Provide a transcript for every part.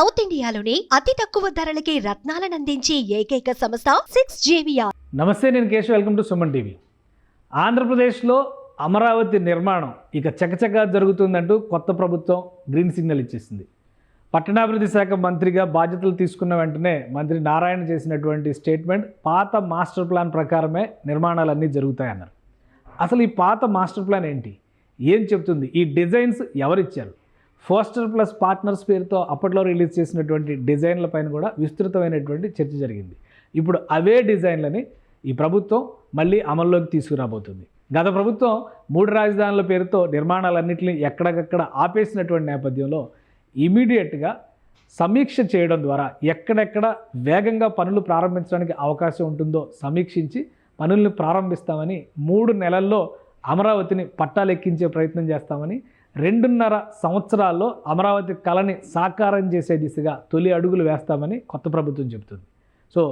South ఇండియాలోని అతి తక్కువ ధరలకి రత్నాలనందించే ఏకైక సంస్థ సిక్స్ జేవిఆర్. నమస్తే నేను Keshav. Welcome to Suman TV. ఆంధ్రప్రదేశ్లో అమరావతి నిర్మాణం ఇక చకచకా జరుగుతుందంటూ కొత్త ప్రభుత్వం గ్రీన్ సిగ్నల్ ఇచ్చేసింది. పట్టణాభివృద్ధి శాఖ మంత్రిగా బాధ్యతలు తీసుకున్న వెంటనే మంత్రి నారాయణ చేసినటువంటి స్టేట్మెంట్ పాత మాస్టర్ ప్లాన్ ప్రకారమే నిర్మాణాలన్నీ జరుగుతాయన్నారు. అసలు ఈ పాత మాస్టర్ ప్లాన్ ఏంటి? ఏం చెప్తుంది? ఈ డిజైన్స్ ఎవరిచ్చారు? ఫోస్టర్ ప్లస్ పార్ట్నర్స్ పేరుతో అప్పట్లో రిలీజ్ చేసినటువంటి డిజైన్ల పైన కూడా విస్తృతమైనటువంటి చర్చ జరిగింది. ఇప్పుడు అవే డిజైన్లని ఈ ప్రభుత్వం మళ్ళీ అమల్లోకి తీసుకురాబోతుంది. గత ప్రభుత్వం మూడు రాజధానుల పేరుతో నిర్మాణాలన్నింటినీ ఎక్కడికక్కడ ఆపేసినటువంటి నేపథ్యంలో ఇమీడియట్గా సమీక్ష చేయడం ద్వారా ఎక్కడెక్కడ వేగంగా పనులు ప్రారంభించడానికి అవకాశం ఉంటుందో సమీక్షించి పనులను ప్రారంభిస్తామని మూడు నెలల్లో అమరావతిని పట్టాలెక్కించే ప్రయత్నం చేస్తామని రెండున్నర సంవత్సరాల్లో అమరావతి కళని సాకారం చేసే దిశగా తొలి అడుగులు వేస్తామని కొత్త ప్రభుత్వం చెబుతుంది. సో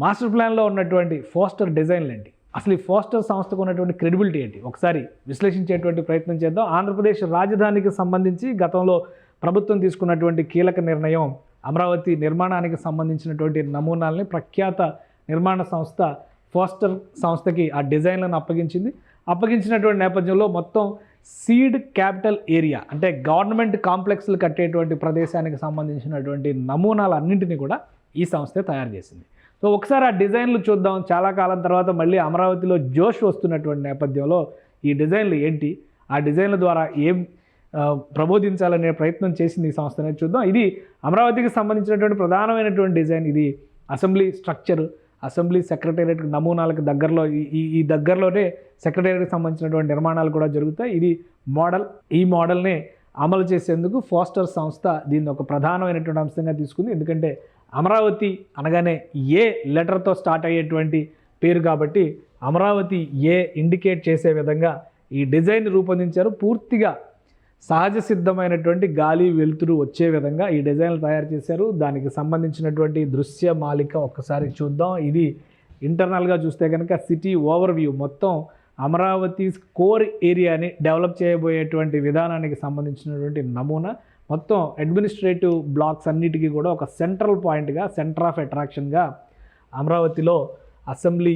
మాస్టర్ ప్లాన్లో ఉన్నటువంటి ఫోస్టర్ డిజైన్లు ఏంటి? అసలు ఈ ఫోస్టర్ సంస్థకు ఉన్నటువంటి క్రెడిబిలిటీ ఏంటి? ఒకసారి విశ్లేషించేటువంటి ప్రయత్నం చేద్దాం. ఆంధ్రప్రదేశ్ రాజధానికి సంబంధించి గతంలో ప్రభుత్వం తీసుకున్నటువంటి కీలక నిర్ణయం అమరావతి నిర్మాణానికి సంబంధించినటువంటి నమూనాల్ని ప్రఖ్యాత నిర్మాణ సంస్థ ఫోస్టర్ సంస్థకి ఆ డిజైన్లను అప్పగించింది. అప్పగించినటువంటి నేపథ్యంలో మొత్తం సీడ్ క్యాపిటల్ ఏరియా అంటే గవర్నమెంట్ కాంప్లెక్స్లు కట్టేటువంటి ప్రదేశానికి సంబంధించినటువంటి నమూనాలన్నింటినీ కూడా ఈ సంస్థ తయారు చేసింది. సో ఒకసారి ఆ డిజైన్లు చూద్దాం. చాలా కాలం తర్వాత మళ్ళీ అమరావతిలో జోష్ వస్తున్నటువంటి నేపథ్యంలో ఈ డిజైన్లు ఏంటి? ఆ డిజైన్ల ద్వారా ఏం ప్రబోధించాలనే ప్రయత్నం చేసింది ఈ సంస్థ చూద్దాం. ఇది అమరావతికి సంబంధించినటువంటి ప్రధానమైనటువంటి డిజైన్. ఇది అసెంబ్లీ స్ట్రక్చర్. అసెంబ్లీ సెక్రటేరియట్ నమూనాలకు దగ్గరలో ఈ- ఈ దగ్గరలోనే సెక్రటేరియట్కి సంబంధించినటువంటి నిర్మాణాలు కూడా జరుగుతాయి. ఇది మోడల్. ఈ మోడల్ని అమలు చేసేందుకు ఫోస్టర్ సంస్థ దీన్ని ఒక ప్రధానమైనటువంటి అంశంగా తీసుకుంది. ఎందుకంటే అమరావతి అనగానే ఏ లెటర్తో స్టార్ట్ అయ్యేటువంటి పేరు కాబట్టి అమరావతి ఏ ఇండికేట్ చేసే విధంగా ఈ డిజైన్ రూపొందించారు. పూర్తిగా సహజ సిద్ధమైనటువంటి గాలి వెలుతురు వచ్చే విధంగా ఈ డిజైన్లు తయారు చేశారు. దానికి సంబంధించినటువంటి దృశ్య మాలిక ఒక్కసారి చూద్దాం. ఇది ఇంటర్నల్గా చూస్తే కనుక సిటీ ఓవర్ వ్యూ మొత్తం అమరావతి కోర్ ఏరియాని డెవలప్ చేయబోయేటువంటి విధానానికి సంబంధించినటువంటి నమూనా. మొత్తం అడ్మినిస్ట్రేటివ్ బ్లాక్స్ అన్నిటికీ కూడా ఒక సెంట్రల్ పాయింట్గా సెంటర్ ఆఫ్ అట్రాక్షన్గా అమరావతిలో అసెంబ్లీ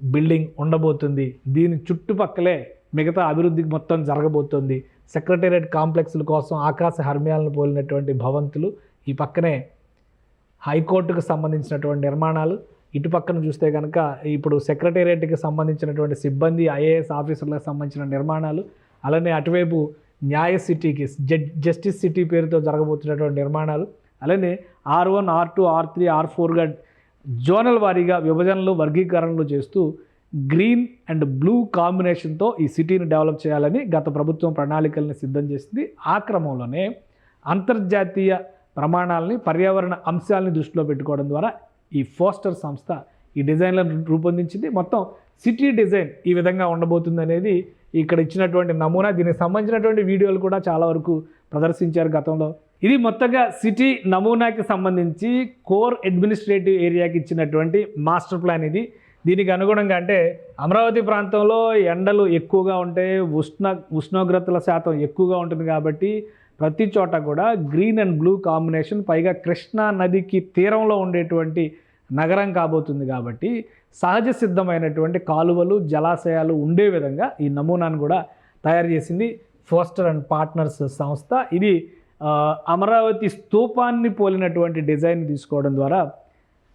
బిల్డింగ్ ఉండబోతుంది. దీని చుట్టుపక్కలే మిగతా అభివృద్ధి మొత్తం జరగబోతుంది. సెక్రటేరియట్ కాంప్లెక్స్ల కోసం ఆకాశ హర్మ్యాలను పోలినటువంటి భవంతులు ఈ పక్కనే హైకోర్టుకు సంబంధించినటువంటి నిర్మాణాలు ఇటు పక్కన చూస్తే కనుక ఇప్పుడు సెక్రటేరియట్కి సంబంధించినటువంటి సిబ్బంది ఐఏఎస్ ఆఫీసర్లకు సంబంధించిన నిర్మాణాలు అలానే అటువైపు న్యాయ సిటీకి జస్టిస్ సిటీ పేరుతో జరగబోతున్నటువంటి నిర్మాణాలు అలానే R one R two R three R ఫోర్గా zonal వారీగా విభజనలు వర్గీకరణలు చేస్తూ గ్రీన్ అండ్ బ్లూ కాంబినేషన్తో ఈ సిటీని డెవలప్ చేయాలని గత ప్రభుత్వం ప్రణాళికల్ని సిద్ధం చేసింది. ఆ క్రమంలోనే అంతర్జాతీయ ప్రమాణాలని పర్యావరణ అంశాలని దృష్టిలో పెట్టుకోవడం ద్వారా ఈ ఫోస్టర్ సంస్థ ఈ డిజైన్లను రూపొందించింది. మొత్తం సిటీ డిజైన్ ఈ విధంగా ఉండబోతుంది అనేది ఇక్కడ ఇచ్చినటువంటి నమూనా. దీనికి సంబంధించినటువంటి వీడియోలు కూడా చాలా వరకు ప్రదర్శించారు గతంలో. ఇది మొత్తంగా సిటీ నమూనాకి సంబంధించి కోర్ అడ్మినిస్ట్రేటివ్ ఏరియాకి ఇచ్చినటువంటి మాస్టర్ ప్లాన్ ఇది. దీనికి అనుగుణంగా అంటే అమరావతి ప్రాంతంలో ఎండలు ఎక్కువగా ఉంటాయి ఉష్ణ ఉష్ణోగ్రతల శాతం ఎక్కువగా ఉంటుంది కాబట్టి ప్రతి చోట కూడా గ్రీన్ అండ్ బ్లూ కాంబినేషన్ పైగా కృష్ణా నదికి తీరంలో ఉండేటువంటి నగరం కాబోతుంది కాబట్టి సహజ సిద్ధమైనటువంటి కాలువలు జలాశయాలు ఉండే విధంగా ఈ నమూనాను కూడా తయారు చేసింది ఫోస్టర్ అండ్ పార్ట్నర్స్ సంస్థ. ఇది అమరావతి స్తూపాన్ని పోలినటువంటి డిజైన్ తీసుకోవడం ద్వారా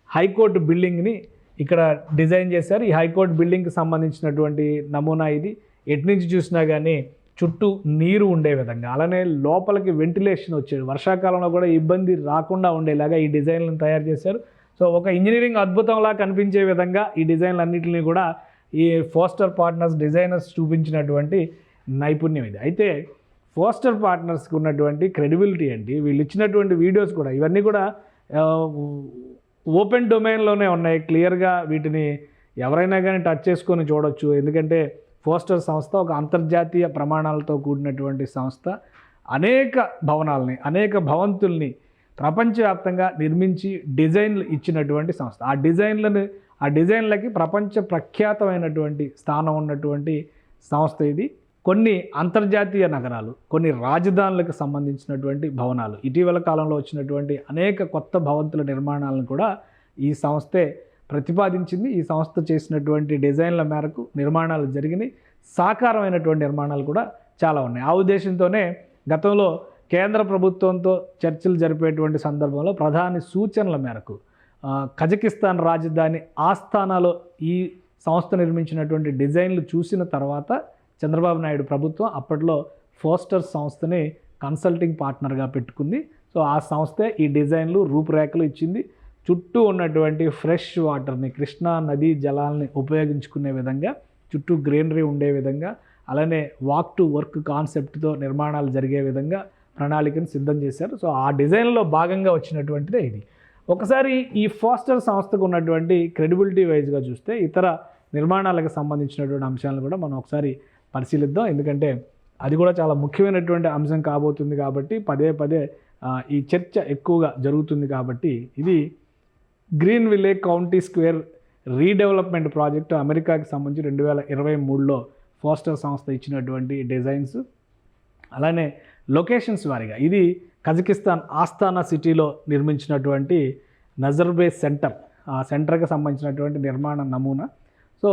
హైకోర్టు బిల్డింగ్ని ఇక్కడ డిజైన్ చేశారు. ఈ హైకోర్టు బిల్డింగ్కి సంబంధించినటువంటి నమూనా ఇది. ఎటు నుంచి చూసినా కానీ చుట్టూ నీరు ఉండే విధంగా అలానే లోపలికి వెంటిలేషన్ వచ్చేది. వర్షాకాలంలో కూడా ఇబ్బంది రాకుండా ఉండేలాగా ఈ డిజైన్లను తయారు చేశారు. సో ఒక ఇంజనీరింగ్ అద్భుతంలా కనిపించే విధంగా ఈ డిజైన్లు అన్నింటినీ కూడా ఈ ఫోస్టర్ పార్ట్నర్స్ డిజైనర్స్ చూపించినటువంటి నైపుణ్యం ఇది. అయితే ఫోస్టర్ పార్ట్నర్స్కి ఉన్నటువంటి క్రెడిబిలిటీ ఏంటి? వీళ్ళు ఇచ్చినటువంటి వీడియోస్ కూడా ఇవన్నీ కూడా ఓపెన్ డొమైన్లోనే ఉన్నాయి. క్లియర్గా వీటిని ఎవరైనా కానీ టచ్ చేసుకొని చూడొచ్చు. ఎందుకంటే ఫోస్టర్ సంస్థ ఒక అంతర్జాతీయ ప్రమాణాలతో కూడినటువంటి సంస్థ. అనేక భవనాలని అనేక భవంతుల్ని ప్రపంచవ్యాప్తంగా నిర్మించి డిజైన్లు ఇచ్చినటువంటి సంస్థ. ఆ డిజైన్లను ఆ డిజైన్లకి ప్రపంచ ప్రఖ్యాతమైనటువంటి స్థానం ఉన్నటువంటి సంస్థ ఇది. కొన్ని అంతర్జాతీయ నగరాలు కొన్ని రాజధానులకు సంబంధించినటువంటి భవనాలు ఇటీవల కాలంలో వచ్చినటువంటి అనేక కొత్త భవంతుల నిర్మాణాలను కూడా ఈ సంస్థే ప్రతిపాదించింది. ఈ సంస్థ చేసినటువంటి డిజైన్ల మేరకు నిర్మాణాలు జరిగినాయి. సాకారమైనటువంటి నిర్మాణాలు కూడా చాలా ఉన్నాయి. ఆ ఉద్దేశంతోనే గతంలో కేంద్ర ప్రభుత్వంతో చర్చలు జరిపేటువంటి సందర్భంలో ప్రధాని సూచనల మేరకు కజకిస్తాన్ రాజధాని ఆస్థానాలో ఈ సంస్థ నిర్మించినటువంటి డిజైన్లు చూసిన తర్వాత చంద్రబాబు నాయుడు ప్రభుత్వం అప్పట్లో ఫోస్టర్ సంస్థని కన్సల్టింగ్ పార్ట్నర్గా పెట్టుకుంది. సో ఆ సంస్థే ఈ డిజైన్లు రూపురేఖలు ఇచ్చింది. చుట్టూ ఉన్నటువంటి ఫ్రెష్ వాటర్ని కృష్ణా నదీ జలాల్ని ఉపయోగించుకునే విధంగా చుట్టూ గ్రీనరీ ఉండే విధంగా అలానే వాక్ టు వర్క్ కాన్సెప్ట్తో నిర్మాణాలు జరిగే విధంగా ప్రణాళికను సిద్ధం చేశారు. సో ఆ డిజైన్లో భాగంగా వచ్చినటువంటిదే ఇది. ఒకసారి ఈ ఫాస్టర్ సంస్థకు ఉన్నటువంటి క్రెడిబిలిటీ వైజ్గా చూస్తే ఇతర నిర్మాణాలకు సంబంధించినటువంటి అంశాలను కూడా మనం ఒకసారి పరిశీలిద్దాం. ఎందుకంటే అది కూడా చాలా ముఖ్యమైనటువంటి అంశం కాబోతుంది కాబట్టి పదే పదే ఈ చర్చ ఎక్కువగా జరుగుతుంది కాబట్టి ఇది Greenville county square redevelopment project అమెరికాకి సంబంధించి రెండు వేల ఇరవై మూడులో ఫోస్టర్ సంస్థ ఇచ్చినటువంటి డిజైన్స్. అలానే లొకేషన్స్ వారిగా ఇది కజకిస్తాన్ ఆస్థానా సిటీలో నిర్మించినటువంటి నజర్బే సెంటర్ ఆ సెంటర్కి సంబంధించినటువంటి నిర్మాణ నమూనా. సో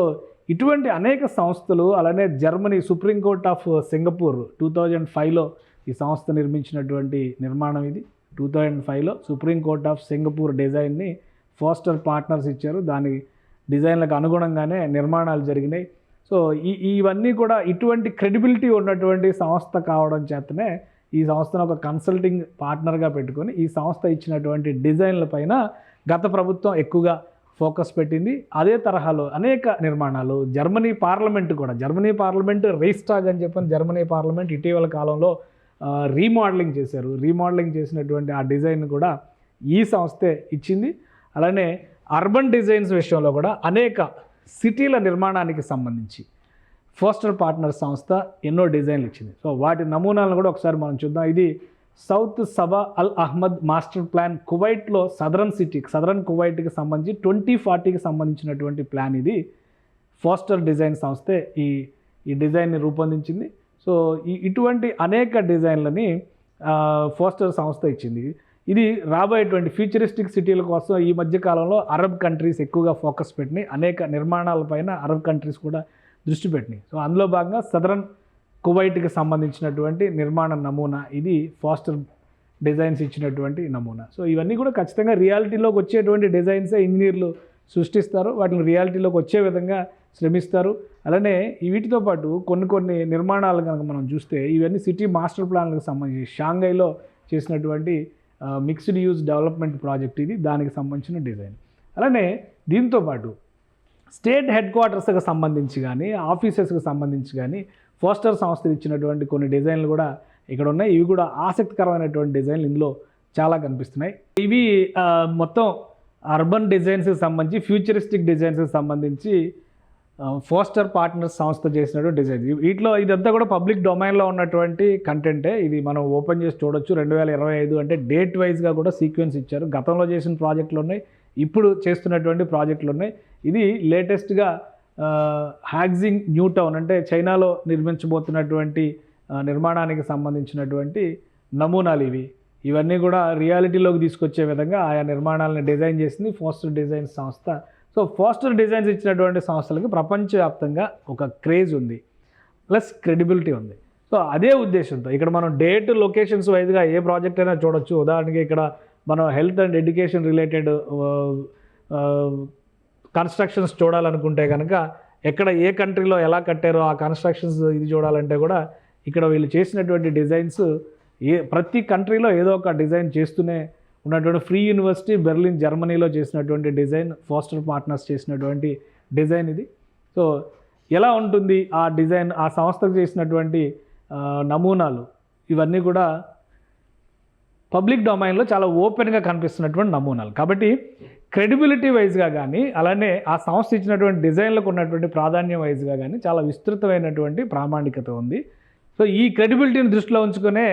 ఇటువంటి అనేక సంస్థలు అలానే Germany supreme court of Singapore two thousand ఫైవ్లో ఈ సంస్థ నిర్మించినటువంటి నిర్మాణం ఇది. టూ థౌజండ్ ఫైవ్లో సుప్రీంకోర్ట్ ఆఫ్ సింగపూర్ డిజైన్ని ఫోస్టర్ పార్ట్నర్స్ ఇచ్చారు. దాని డిజైన్లకు అనుగుణంగానే నిర్మాణాలు జరిగినాయి. సో ఈ ఇవన్నీ కూడా ఇటువంటి క్రెడిబిలిటీ ఉన్నటువంటి సంస్థ కావడం చేతనే ఈ సంస్థను ఒక కన్సల్టింగ్ పార్ట్నర్గా పెట్టుకొని ఈ సంస్థ ఇచ్చినటువంటి డిజైన్ల పైన గత ప్రభుత్వం ఎక్కువగా ఫోకస్ పెట్టింది. అదే తరహాలో అనేక నిర్మాణాలు. జర్మనీ పార్లమెంట్ కూడా. జర్మనీ పార్లమెంట్ రైస్టాగ్ అని చెప్పని జర్మనీ పార్లమెంట్ ఇటీవల కాలంలో రీమోడలింగ్ చేశారు. రీమోడలింగ్ చేసినటువంటి ఆ డిజైన్ కూడా ఈ సంస్థే ఇచ్చింది. అలానే అర్బన్ డిజైన్స్ విషయంలో కూడా అనేక సిటీల నిర్మాణానికి సంబంధించి ఫోస్టర్ పార్ట్నర్ సంస్థ ఎన్నో డిజైన్లు ఇచ్చింది. సో వాటి నమూనాలను కూడా ఒకసారి మనం చూద్దాం. ఇది South Sabah Al Ahmad master plan కువైట్లో సదరన్ సిటీకి సదరన్ కువైట్కి సంబంధించి ట్వంటీ ఫార్టీకి సంబంధించినటువంటి ప్లాన్ ఇది. ఫోస్టర్ డిజైన్ సంస్థే ఈ ఈ డిజైన్ని రూపొందించింది. సో ఈ ఇటువంటి అనేక డిజైన్లని ఫోస్టర్ సంస్థ ఇచ్చింది. ఇది రాబోయేటువంటి ఫ్యూచరిస్టిక్ సిటీల కోసం ఈ మధ్య కాలంలో అరబ్ కంట్రీస్ ఎక్కువగా ఫోకస్ పెట్టినాయి. అనేక నిర్మాణాలపైన అరబ్ కంట్రీస్ కూడా దృష్టి పెట్టినాయి. సో అందులో భాగంగా సదరన్ కువైట్కి సంబంధించినటువంటి నిర్మాణ నమూనా ఇది ఫాస్టర్ డిజైన్స్ ఇచ్చినటువంటి నమూనా. సో ఇవన్నీ కూడా ఖచ్చితంగా రియాలిటీలోకి వచ్చేటువంటి డిజైన్సే ఇంజనీర్లు సృష్టిస్తారు. వాటిని రియాలిటీలోకి వచ్చే విధంగా శ్రమిస్తారు. అలానే వీటితో పాటు కొన్ని కొన్ని నిర్మాణాలు కనుక మనం చూస్తే ఇవన్నీ సిటీ మాస్టర్ ప్లాన్లకు సంబంధించి షాంఘైలో చేసినటువంటి మిక్స్డ్ యూజ్ డెవలప్మెంట్ ప్రాజెక్ట్ ఇది దానికి సంబంధించిన డిజైన్. అలానే దీంతో పాటు స్టేట్ హెడ్ క్వార్టర్స్కి సంబంధించి కానీ ఆఫీసెస్కి సంబంధించి కానీ ఫోస్టర్ సంస్థలు ఇచ్చినటువంటి కొన్ని డిజైన్లు కూడా ఇక్కడ ఉన్నాయి. ఇవి కూడా ఆసక్తికరమైనటువంటి డిజైన్లు ఇందులో చాలా కనిపిస్తున్నాయి. ఇవి మొత్తం అర్బన్ డిజైన్స్కి సంబంధించి ఫ్యూచరిస్టిక్ డిజైన్స్కి సంబంధించి ఫోస్టర్ పార్ట్నర్స్ సంస్థ చేసినటువంటి డిజైన్. వీటిలో ఇదంతా కూడా పబ్లిక్ డొమైన్లో ఉన్నటువంటి కంటెంటే. ఇది మనం ఓపెన్ చేసి చూడొచ్చు. రెండు వేల ఇరవై ఐదు అంటే డేట్ వైజ్గా కూడా సీక్వెన్స్ ఇచ్చారు. గతంలో చేసిన ప్రాజెక్టులు ఉన్నాయి. ఇప్పుడు చేస్తున్నటువంటి ప్రాజెక్టులు ఉన్నాయి. ఇది లేటెస్ట్గా హ్యాగ్జింగ్ న్యూ టౌన్ అంటే చైనాలో నిర్మించబోతున్నటువంటి నిర్మాణానికి సంబంధించినటువంటి నమూనాలు ఇవి. ఇవన్నీ కూడా రియాలిటీలోకి తీసుకొచ్చే విధంగా ఆయా నిర్మాణాలను డిజైన్ చేసింది ఫోస్టర్ డిజైన్ సంస్థ. సో ఫోస్టర్ డిజైన్స్ ఇచ్చినటువంటి సంస్థలకు ప్రపంచవ్యాప్తంగా ఒక క్రేజ్ ఉంది. ప్లస్ క్రెడిబిలిటీ ఉంది. సో అదే ఉద్దేశంతో ఇక్కడ మనం డేట్ లొకేషన్స్ వైజ్గా ఏ ప్రాజెక్ట్ అయినా చూడొచ్చు. ఉదాహరణకి ఇక్కడ మనం health and education related constructions చూడాలనుకుంటే కనుక ఎక్కడ ఏ కంట్రీలో ఎలా కట్టారో ఆ కన్స్ట్రక్షన్స్ ఇది చూడాలంటే కూడా ఇక్కడ వీళ్ళు చేసినటువంటి డిజైన్స్ ఏ ప్రతి కంట్రీలో ఏదో ఒక డిజైన్ చేస్తూనే ఉన్నటువంటి ఫ్రీ యూనివర్సిటీ బెర్లిన్ జర్మనీలో చేసినటువంటి డిజైన్ ఫాస్టర్ పార్ట్నర్స్ చేసినటువంటి డిజైన్ ఇది. సో ఎలా ఉంటుంది ఆ డిజైన్ ఆ సంస్థకు చేసినటువంటి నమూనాలు? ఇవన్నీ కూడా పబ్లిక్ డొమైన్లో చాలా ఓపెన్గా కనిపిస్తున్నటువంటి నమూనాలు. కాబట్టి క్రెడిబిలిటీ వైజ్గా కానీ అలానే ఆ సంస్థ ఇచ్చినటువంటి డిజైన్లకు ఉన్నటువంటి ప్రాధాన్యం వైజ్గా కానీ చాలా విస్తృతమైనటువంటి ప్రామాణికత ఉంది. సో ఈ క్రెడిబిలిటీని దృష్టిలో ఉంచుకునే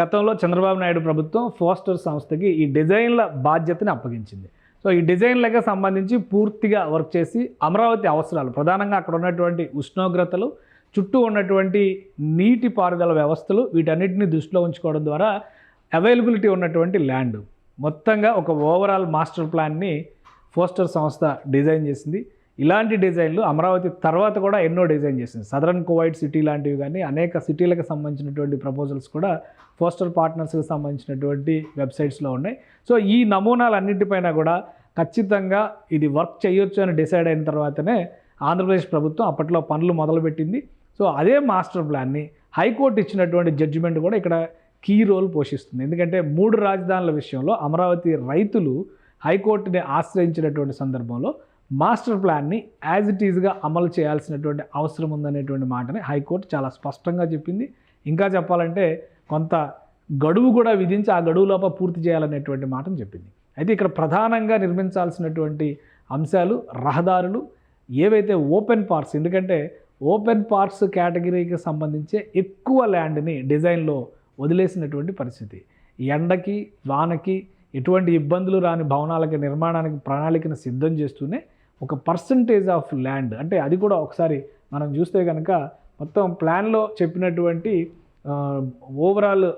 గతంలో చంద్రబాబు నాయుడు ప్రభుత్వం ఫోస్టర్ సంస్థకి ఈ డిజైన్ల బాధ్యతని అప్పగించింది. సో ఈ డిజైన్లకు సంబంధించి పూర్తిగా వర్క్ చేసి అమరావతి అవసరాలు ప్రధానంగా అక్కడ ఉన్నటువంటి ఉష్ణోగ్రతలు చుట్టూ ఉన్నటువంటి నీటి పారుదల వ్యవస్థలు వీటన్నిటిని దృష్టిలో ఉంచుకోవడం ద్వారా అవైలబిలిటీ ఉన్నటువంటి ల్యాండ్. మొత్తంగా ఒక ఓవరాల్ మాస్టర్ ప్లాన్ని ఫోస్టర్ సంస్థ డిజైన్ చేసింది. ఇలాంటి డిజైన్లు అమరావతి తర్వాత కూడా ఎన్నో డిజైన్ చేసింది. సదరన్ కువైట్ సిటీ లాంటివి కానీ అనేక సిటీలకు సంబంధించినటువంటి ప్రపోజల్స్ కూడా పోస్టర్ పార్ట్నర్స్కి సంబంధించినటువంటి వెబ్సైట్స్లో ఉన్నాయి. సో ఈ నమూనాలన్నింటిపైన కూడా ఖచ్చితంగా ఇది వర్క్ చేయొచ్చు అని డిసైడ్ అయిన తర్వాతనే ఆంధ్రప్రదేశ్ ప్రభుత్వం అప్పట్లో పనులు మొదలుపెట్టింది. సో అదే మాస్టర్ ప్లాన్ని హైకోర్టు ఇచ్చినటువంటి జడ్జిమెంట్ కూడా ఇక్కడ కీ రోల్ పోషిస్తుంది. ఎందుకంటే మూడు రాజధానుల విషయంలో అమరావతి రైతులు హైకోర్టుని ఆశ్రయించినటువంటి సందర్భంలో మాస్టర్ ప్లాన్ని యాజ్ ఇట్ ఈజ్గా అమలు చేయాల్సినటువంటి అవసరం ఉందనేటువంటి మాటని హైకోర్టు చాలా స్పష్టంగా చెప్పింది. ఇంకా చెప్పాలంటే కొంత గడువు కూడా విధించి ఆ గడువులోప పూర్తి చేయాలనేటువంటి మాటను చెప్పింది. అయితే ఇక్కడ ప్రధానంగా నిర్మించాల్సినటువంటి అంశాలు రహదారులు ఏవైతే ఓపెన్ పార్ట్స్ ఎందుకంటే ఓపెన్ పార్ట్స్ కేటగిరీకి సంబంధించే ఎక్కువ ల్యాండ్ని డిజైన్లో వదిలేసినటువంటి పరిస్థితి. ఎండకి వానకి ఎటువంటి ఇబ్బందులు రాని భవనాలకి నిర్మాణానికి ప్రణాళికను సిద్ధం చేస్తూనే ఒక పర్సంటేజ్ ఆఫ్ ల్యాండ్ అంటే అది కూడా ఒకసారి మనం చూస్తే కనుక మొత్తం ప్లాన్లో చెప్పినటువంటి ఓవరాల్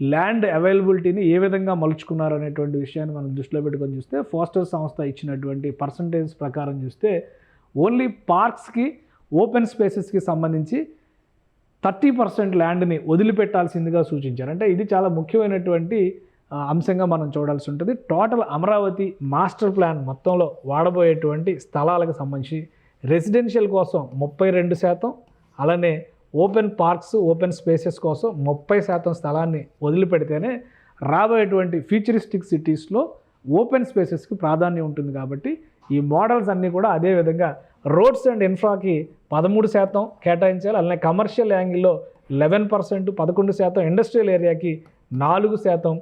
ల్యాండ్ అవైలబిలిటీని ఏ విధంగా మలుచుకున్నారు అనేటువంటి విషయాన్ని మనం దృష్టిలో పెట్టుకొని చూస్తే ఫోస్టర్ సంస్థ ఇచ్చినటువంటి పర్సంటేజ్ ప్రకారం చూస్తే ఓన్లీ పార్క్స్కి ఓపెన్ స్పేసెస్కి సంబంధించి థర్టీ పర్సెంట్ ల్యాండ్ని వదిలిపెట్టాల్సిందిగా సూచించారు. అంటే ఇది చాలా ముఖ్యమైనటువంటి అంశంగా మనం చూడాల్సి ఉంటుంది. టోటల్ అమరావతి మాస్టర్ ప్లాన్ మొత్తంలో వాడబోయేటువంటి స్థలాలకు సంబంధించి రెసిడెన్షియల్ కోసం ముప్పై రెండు శాతం అలానే ఓపెన్ పార్క్స్ ఓపెన్ స్పేసెస్ కోసం ముప్పై శాతం స్థలాన్ని వదిలిపెడితేనే రాబోయేటువంటి ఫ్యూచరిస్టిక్ సిటీస్లో ఓపెన్ స్పేసెస్కి ప్రాధాన్యం ఉంటుంది కాబట్టి ఈ మోడల్స్ అన్నీ కూడా అదే విధంగా రోడ్స్ అండ్ ఇన్ఫ్రాకి పదమూడు శాతం కేటాయించాలి అలానే కమర్షియల్ యాంగిల్లో లెవెన్ పర్సెంట్ పదకొండు శాతం ఇండస్ట్రియల్ ఏరియాకి నాలుగు శాతం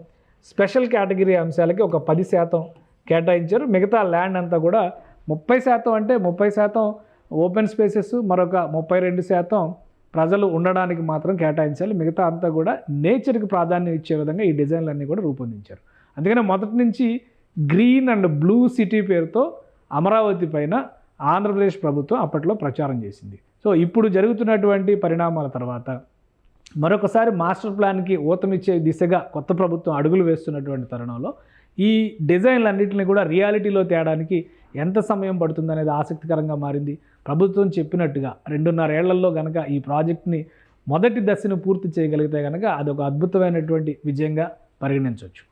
స్పెషల్ కేటగిరీ అంశాలకి ఒక పది శాతం కేటాయించారు. మిగతా ల్యాండ్ అంతా కూడా ముప్పై శాతం అంటే ముప్పై శాతం ఓపెన్ స్పేసెస్ మరొక ముప్పై రెండు శాతం ప్రజలు ఉండడానికి మాత్రం కేటాయించాలి. మిగతా అంతా కూడా నేచర్కి ప్రాధాన్యం ఇచ్చే విధంగా ఈ డిజైన్లన్నీ కూడా రూపొందించారు. అందుకనే మొదటి నుంచి గ్రీన్ అండ్ బ్లూ సిటీ పేరుతో అమరావతి పైన ఆంధ్రప్రదేశ్ ప్రభుత్వం అప్పట్లో ప్రచారం చేసింది. సో ఇప్పుడు జరుగుతున్నటువంటి పరిణామాల తర్వాత మరొకసారి మాస్టర్ ప్లాన్కి ఊతమిచ్చే దిశగా కొత్త ప్రభుత్వం అడుగులు వేస్తున్నటువంటి తరుణంలో ఈ డిజైన్లన్నింటినీ కూడా రియాలిటీలో తేడానికి ఎంత సమయం పడుతుందనేది ఆసక్తికరంగా మారింది. ప్రభుత్వం చెప్పినట్టుగా రెండున్నరేళ్ళలో కనుక ఈ ప్రాజెక్ట్ని మొదటి దశను పూర్తి చేయగలిగితే కనుక అది ఒక అద్భుతమైనటువంటి విజయంగా పరిగణించవచ్చు